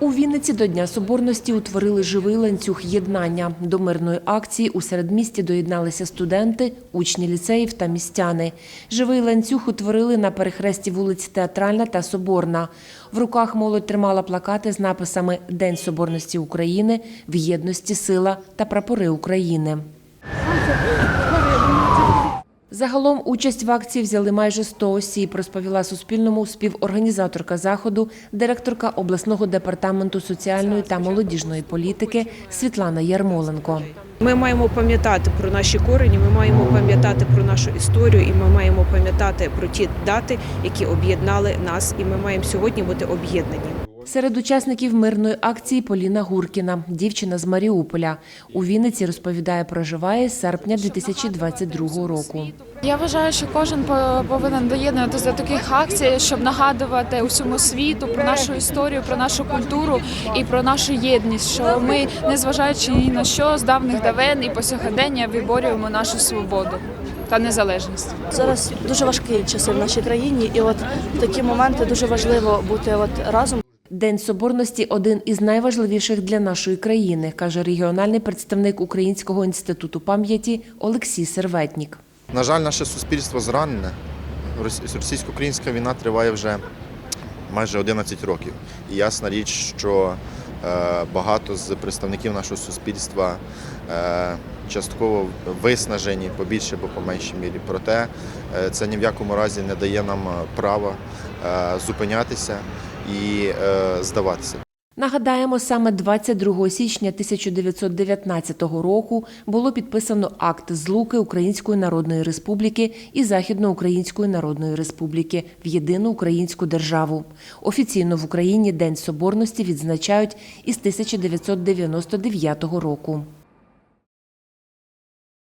У Вінниці до Дня Соборності утворили живий ланцюг єднання. До мирної акції у середмісті доєдналися студенти, учні ліцеїв та містяни. Живий ланцюг утворили на перехресті вулиць Театральна та Соборна. В руках молодь тримала плакати з написами День Соборності України, в єдності сила та прапори України. Загалом участь в акції взяли майже 100 осіб, розповіла Суспільному співорганізаторка заходу, директорка обласного департаменту соціальної та молодіжної політики Світлана Ярмоленко. Ми маємо пам'ятати про наші корені, ми маємо пам'ятати про нашу історію, і ми маємо пам'ятати про ті дати, які об'єднали нас, і ми маємо сьогодні бути об'єднані. Серед учасників мирної акції Поліна Гуркіна, дівчина з Маріуполя. У Вінниці розповідає, проживає з серпня 2022 року. Я вважаю, що кожен по- повинен доєднуватися до таких акцій, щоб нагадувати усьому світу про нашу історію, про нашу культуру і про нашу єдність. Що ми, незважаючи ні на що, з давних давен і по сьогодення виборюємо нашу свободу та незалежність. Зараз дуже важкі часи в нашій країні, і от в такі моменти дуже важливо бути от разом. День соборності один із найважливіших для нашої країни, каже регіональний представник Українського інституту пам'яті Олексій Серветнік. На жаль, наше суспільство зранене. Рос- Російсько-українська війна триває вже майже 11 років. І ясна річ, що е, багато з представників нашого суспільства е, частково виснажені, побільше або по меншій мірі. Проте е, це ні в якому разі не дає нам права зупинятися і е, здаватися. Нагадаємо, саме 22 січня 1919 року було підписано акт злуки Української Народної Республіки і Західноукраїнської Народної Республіки в єдину українську державу. Офіційно в Україні День Соборності відзначають із 1999 року.